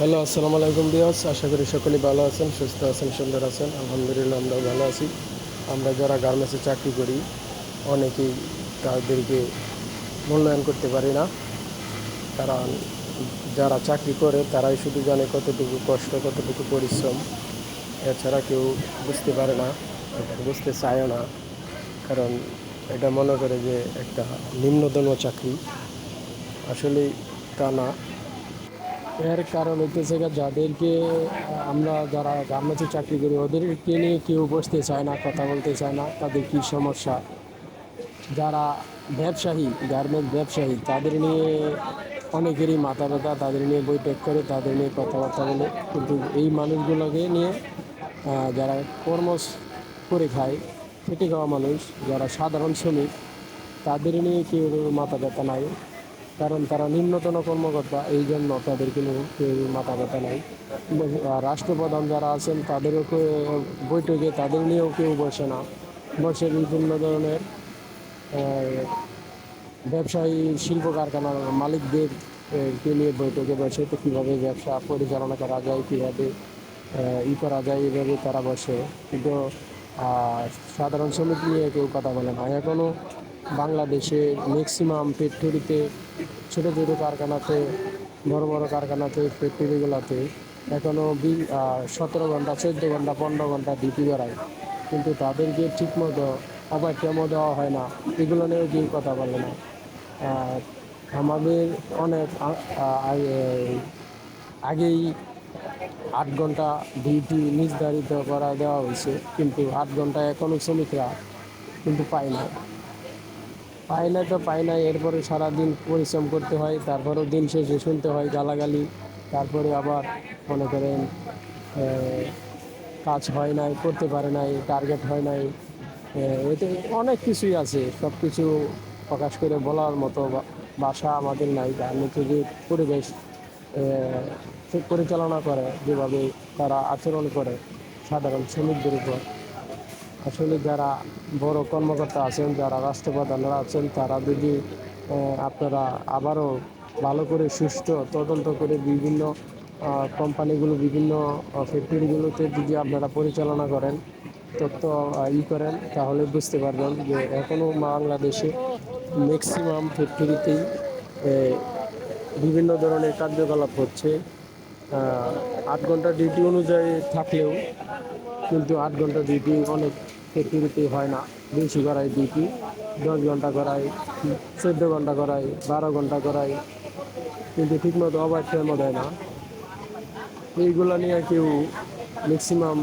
Hello, আসসালামু আলাইকুম বিয়াস আশা করি সকলেই ভালো আছেন, সুস্থ আছেন, সুন্দর আছেন। আলহামদুলিল্লাহ আমরাও ভালো আছি। আমরা যারা গার্মেন্টসে চাকরি করি, অনেকেই তাদেরকে মূল্যায়ন করতে পারি না। কারণ যারা চাকরি করে, তারাই শুধু জানে কতটুকু কষ্ট, কতটুকু পরিশ্রম। এছাড়া কেউ বুঝতে পারে না, বুঝতে চায়ও না। কারণ এটা মনে করে যে একটা নিম্নতম চাকরি। আসলে তা না। এর কারণ হইতেছে যাদেরকে, আমরা যারা গার্মেন্টসে চাকরি করি, ওদেরকে নিয়ে কেউ বসতে চায় না, কথা বলতে চায় না, তাদের কী সমস্যা? যারা ব্যবসায়ী গার্মেন্টস ব্যবসায়ী, তাদের নিয়ে অনেকেরই মাথা ব্যথা, তাদের নিয়ে বৈঠক করে, তাদের নিয়ে কথাবার্তা বলে। কিন্তু এই মানুষগুলোকে নিয়ে যারা কর্ম করে খায়, খেটে খাওয়া মানুষ, যারা সাধারণ শ্রমিক, তাদের নিয়ে কেউ মাথা ব্যথা নাই। কারণ তারা নিম্নতম কর্মকর্তা, এই জন্য তাদেরকে নিয়ে কেউ মাথা ব্যথা নাই রাষ্ট্রপ্রধান যারা আছেন, তাদেরও বৈঠকে, তাদের নিয়েও কেউ বসে না। বসে বিভিন্ন ধরনের ব্যবসায়ী শিল্প কারখানার মালিকদের কে নিয়ে বৈঠকে বসে, তো কীভাবে ব্যবসা পরিচালনা করা যায়, কীভাবে ই করা যায় এইভাবে তারা বসে। কিন্তু সাধারণ শ্রমিক নিয়ে কেউ কথা বলে না। এখনও বাংলাদেশে ম্যাক্সিমাম ফ্যাক্টরিতে ছোটো ছোটো কারখানাতে, বড় বড় কারখানাতে, ফ্যাক্টরিগুলোতে। এখনও সতেরো ঘণ্টা, চোদ্দ ঘণ্টা, পনেরো ঘণ্টা ডিউটি করায়। কিন্তু তাদেরকে ঠিকমতো অপাঠ্যমও দেওয়া হয় না। এগুলো নিয়েও কেউ কথা বলে না। আমাদের অনেক আগেই আট ঘণ্টা ডিউটি নির্ধারিত করা দেওয়া হয়েছে। কিন্তু আট ঘণ্টা এখনও শ্রমিকরা কিন্তু পায় না। পায় না তো পায় না এরপরে সারাদিন পরিশ্রম করতে হয়, তারপরেও দিন শেষে শুনতে হয় গালাগালি, তারপরে আবার মনে করেন কাজ হয় নাই, করতে পারে নাই টার্গেট হয় নাই এতে অনেক কিছুই আছে সব কিছু প্রকাশ করে বলার মতো বা- ভাষা আমাদের নাই গার্মেন্টসে যে পরিবেশ পরিচালনা করে, যেভাবে তারা আচরণ করে, সাধারণ শ্রমিকদের উপর। আসলে যারা বড় কর্মকর্তা আছেন, যারা রাষ্ট্রপ্রধানরা আছেন, তারা যদি আপনারা আবারও ভালো করে সুষ্ঠু তদন্ত করে বিভিন্ন কোম্পানিগুলো, বিভিন্ন ফ্যাক্টরিগুলোতে যদি আপনারা পরিচালনা করেন, তথ্য ই করেন, তাহলে বুঝতে পারবেন যে এখনও বাংলাদেশে ম্যাক্সিমাম ফ্যাক্টরিতেই বিভিন্ন ধরনের কার্যকলাপ হচ্ছে। আট ঘণ্টা ডিউটি অনুযায়ী থাকলেও কিন্তু আট ঘণ্টা ডিউটি অনেক ফ্যাক্টরিতে হয় না। বেশি করায় ডিউটি দশ ঘণ্টা করায়, চোদ্দ ঘণ্টা করায়, বারো ঘণ্টা করায়। কিন্তু ঠিকমতো ওভার টাইমও দেয় না। এইগুলো নিয়ে কেউ ম্যাক্সিমাম